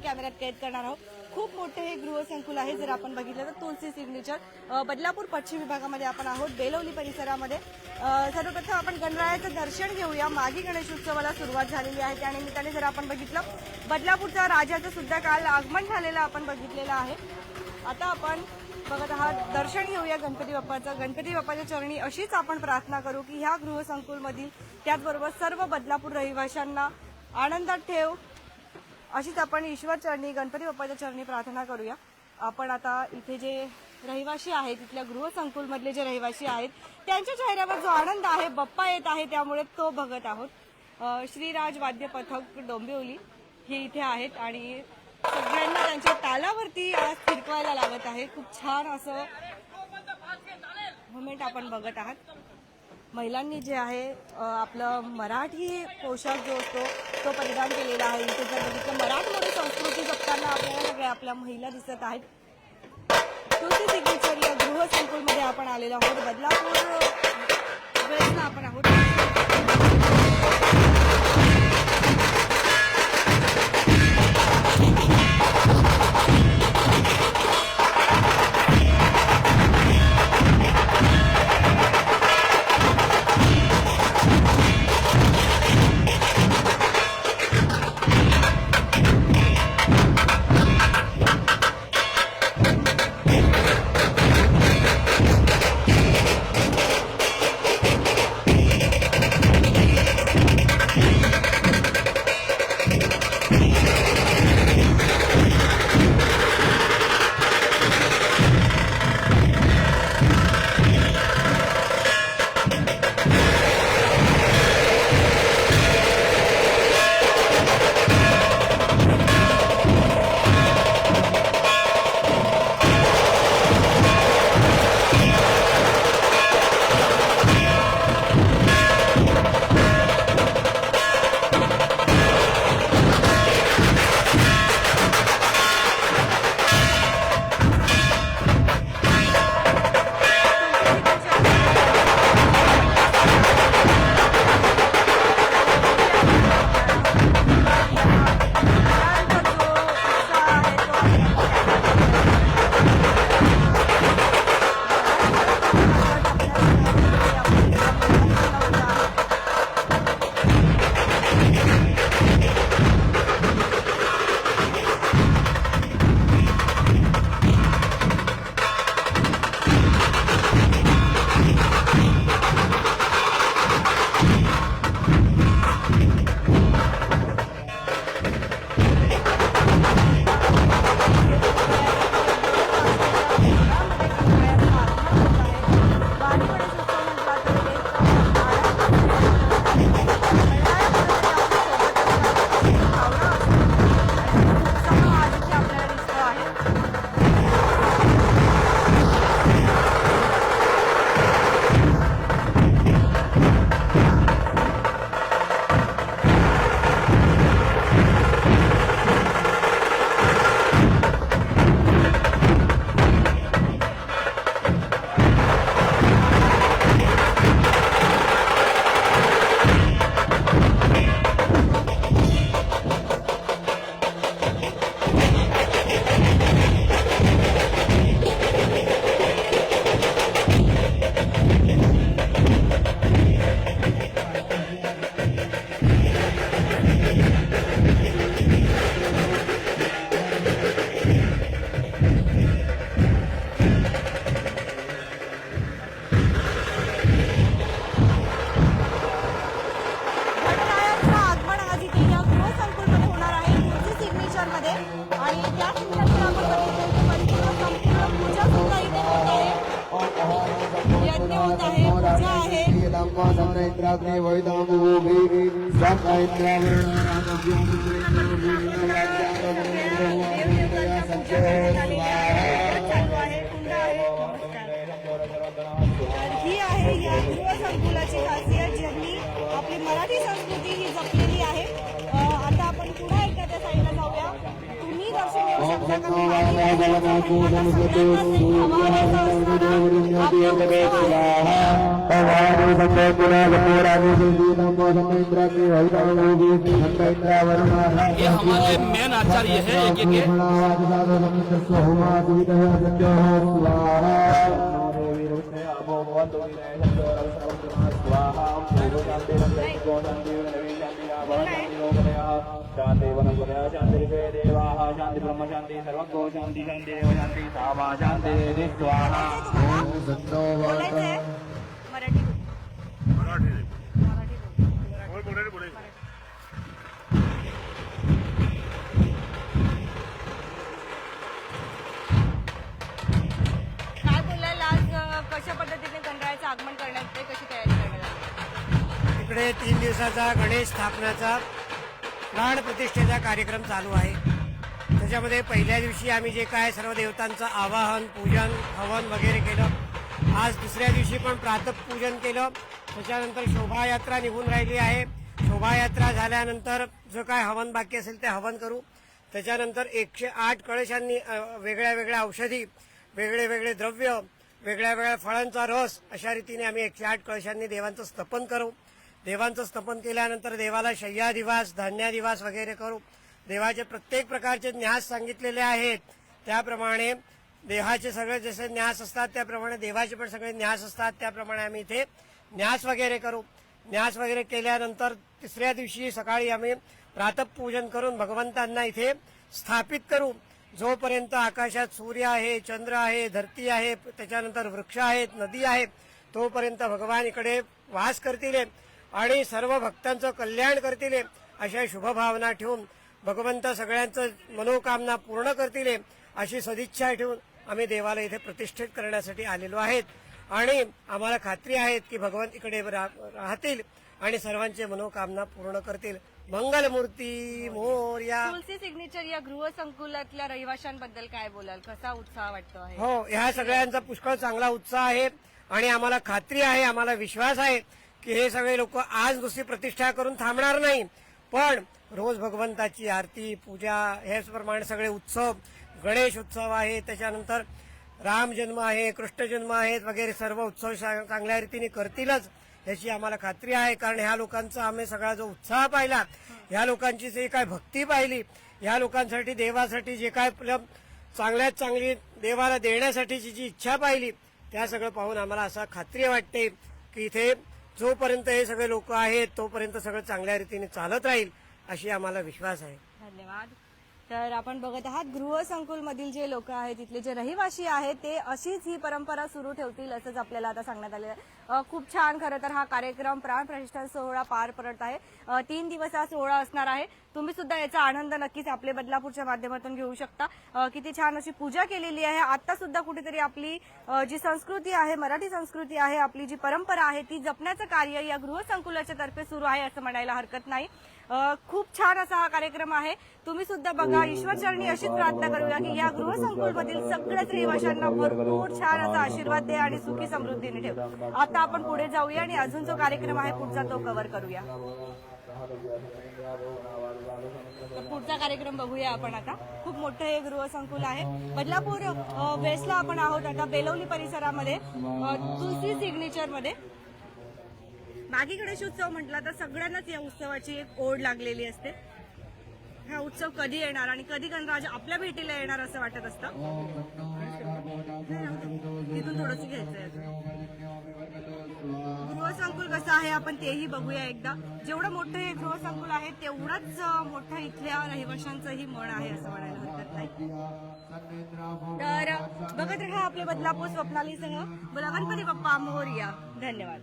कॅमेऱ्यात कैद करणार आहोत. खूप मोठे हे गृहसंकुल आहे जर आपण बघितलं तर तुलसी सिग्नेचर बदलापूर पश्चिम विभागामध्ये आपण आहोत बेलवली परिसरामध्ये. सर्वप्रथम आपण गणरायाचं दर्शन घेऊया. मागी गणेश उत्सवाला सुरुवात झालेली आहे. त्यानिमित्ताने जर आपण बघितलं बदलापूरच्या राजाचं सुद्धा काल आगमन झालेलं आपण बघितलेलं आहे. आता आपण बघत आहात दर्शन घेऊया गणपती बाप्पाचं. गणपती बाप्पाच्या चरणी अशीच आपण प्रार्थना करू की ह्या गृहसंकुलमधील त्याचबरोबर सर्व बदलापूर रहिवाशांना आनंदात ठेव. अशीच आपण ईश्वर चरणी गणपती बाप्पाच्या चरणी प्रार्थना करूया. आपण आता इथे जे रहिवासी आहेत इथल्या गृहसंकुलमधले जे रहिवासी आहेत त्यांच्या चेहऱ्यावर जो आनंद आहे बाप्पा येत आहे त्यामुळे तो बघत आहोत. श्रीराज वाद्य पथक डोंबिवली हे इथे आहेत आणि सगळ्यांना त्यांच्या तालावरती आज फिरकवायला लागत आहे. खूप छान असं मुवमेंट आपण बघत आहात. महिलांनी जे आहे आपलं मराठी पोशाख जो असतो तो परिधान केलेला आहे. इथे जर बघितलं मराठमोळी संस्कृती जपताना आपल्याला सगळ्या आपल्या महिला दिसत आहेत. तुलसी सिग्नेचर या गृहसंकुलमध्ये आपण आलेलो आहोत. बदलापूर वेळेला आपण आहोत. आहे इंद्राग्ने वैदामूभि ही आहे या गृहसंकुलाची खासियत ज्यांनी आपली मराठी संस्कृती ये हमारे मेन आचार्य है एक एक के। शांति वनस्पतयः शान्तिरिषे देवाः शान्ति ब्रह्म देव सामा शान्ति स्वाहा बोलायचंय मराठी मराठी बोल. इकडे तीन दिवसाचा गणेश स्थापनाचा प्राण प्रतिष्ठेचा कार्यक्रम चालू आहे. त्याच्यामध्ये पहिल्या दिवशी आम्ही जे काय सर्व देवतांचं आवाहन पूजन हवन वगैरे केलं. आज दुसऱ्या दिवशी पण प्रातपूजन केलं. त्याच्यानंतर शोभायात्रा निघून राहिली आहे. शोभायात्रा झाल्यानंतर जो काय हवन बाकी असेल ते हवन करू. त्याच्यानंतर एकशे आठ कळशांनी वेगळ्या वेगळ्या औषधी वेगळे वेगळे द्रव्य वेगळ्या वेगळ्या फळांचा रस अशा रीतीने आम्ही एकशे आठ कळशांनी देवांचं स्तपन करू. देवांचं स्तपन केल्यानंतर देवाला शय्यादिवास धान्यादिवास वगैरे करू. देवाचे प्रत्येक प्रकारचे न्यास सांगितलेले आहेत. त्याप्रमाणे देहाचे सगळे जसे न्यास असतात त्याप्रमाणे देवाचे पण सगळे न्यास असतात. त्याप्रमाणे आम्ही इथे न्यास वगैरे करू. न्यास वगैरे केल्यानंतर तिसऱ्या दिवशी सकाळी आम्ही प्रातपूजन करून भगवंतांना इथे स्थापित करू. जोपर्यंत आकाशात सूर्य आहे चंद्र आहे धरती आहे त्याच्यानंतर वृक्ष आहेत नदी आहे तोपर्यंत भगवान इकडे वास करतील. आणि सर्व भक्तांचं कल्याण करतील अशा शुभभावना ठेवून भगवंत सगळ्यांचं मनोकामना पूर्ण करतील अशी सदिच्छा ठेवून आम्ही देवाला इथे प्रतिष्ठित करण्यासाठी आलेलो आहेत. आणि आम्हाला खात्री आहे की भगवान इकडे राहतील आणि सर्वांचे मनोकामना पूर्ण करतील. मंगलमूर्ती मोर्या. तुलसी सिग्नेचर या गृहसंकुलातल्या रहिवाशांबद्दल काय बोलाल? कसा उत्साह वाटतो हो ह्या सगळ्यांचा पुष्कळ चांगला उत्साह आहे आणि आम्हाला खात्री आहे आम्हाला विश्वास आहे की हे सगळे लोक आज नुसती प्रतिष्ठा करून थांबणार नाही. पण रोज भगवंताची आरती पूजा ह्याचप्रमाणे सगळे उत्सव गणेश उत्सव आहे. त्याच्यानंतर राम जन्म आहे कृष्ण जन्म आहेत वगैरे सर्व उत्सव चांगल्या रीतीने करतीलच याची आम्हाला खात्री आहे. कारण ह्या लोकांचा आम्ही सगळा जो उत्साह पाहिला ह्या लोकांची जे काय भक्ती पाहिली ह्या लोकांसाठी देवासाठी जे काय चांगल्यात चांगली देवाला देण्यासाठीची जी इच्छा पाहिली त्या सगळं पाहून आम्हाला असा खात्री वाटते की इथे जोपर्यंत हे सगळे लोक आहेत तोपर्यंत सगळं चांगल्या रीतीने चालत राहील अशी आम्हाला विश्वास आहे. धन्यवाद. तर आपण बघत आहात गृहसंकुल मधील जे लोक आहेत तिथले जे रहिवासी आहेत ते अशीच ही परंपरा सुरू ठेवतील असंच आपल्याला आता सांगण्यात आलेलं आहे. खूप छान. खरं तर हा कार्यक्रम प्राण प्रतिष्ठान सोहळा पार पडत आहे. तीन दिवस हा सोहळा असणार आहे. तुम्ही सुद्धा याचा आनंद नक्कीच आपले बदलापूरच्या माध्यमातून घेऊ शकता. किती छान अशी पूजा केलेली आहे. आता सुद्धा कुठेतरी आपली जी संस्कृती आहे मराठी संस्कृती आहे आपली जी परंपरा आहे ती जपण्याचं कार्य या गृहसंकुलाच्या तर्फे सुरू आहे असं म्हणायला हरकत नाही. खूप छान असा हा कार्यक्रम आहे. तुम्ही सुद्धा बघा ईश्वरचरणी अशीच प्रार्थना करूया की या गृहसंकुलमधील सगळ्याच रहिवाशांना भरपूर छान असा आशीर्वाद दे आणि सुखी समृद्धीने ठेव. आता आपण पुढे जाऊया आणि अजून जो कार्यक्रम आहे पुढचा तो कव्हर करूया. पुढचा कार्यक्रम बघूया आपण आता. खूप मोठं हे गृहसंकुल आहे. बदलापूर वेस्टला आपण आहोत. आता बेलवली परिसरामध्ये तुलसी सिग्नेचर मध्ये गणेश उत्सव म्हटला तर सगळ्यांनाच या उत्सवाची एक ओढ लागलेली असते. हा उत्सव कधी येणार आणि कधी गणराज आपल्या भेटीला येणार असं वाटत असतं? तिथून थोडस घ्यायचंय गृहसंकुल कसं आहे आपण तेही बघूया एकदा. जेवढं मोठं हे गृहसंकुल आहे तेवढंच मोठं इथल्या रहिवाशांचंही मन आहे असं म्हणायला हरकत नाही. तर बघत राहा आपले बदलापूर स्वप्नालीसह. बोला गणपती बाप्पा मोरया. धन्यवाद.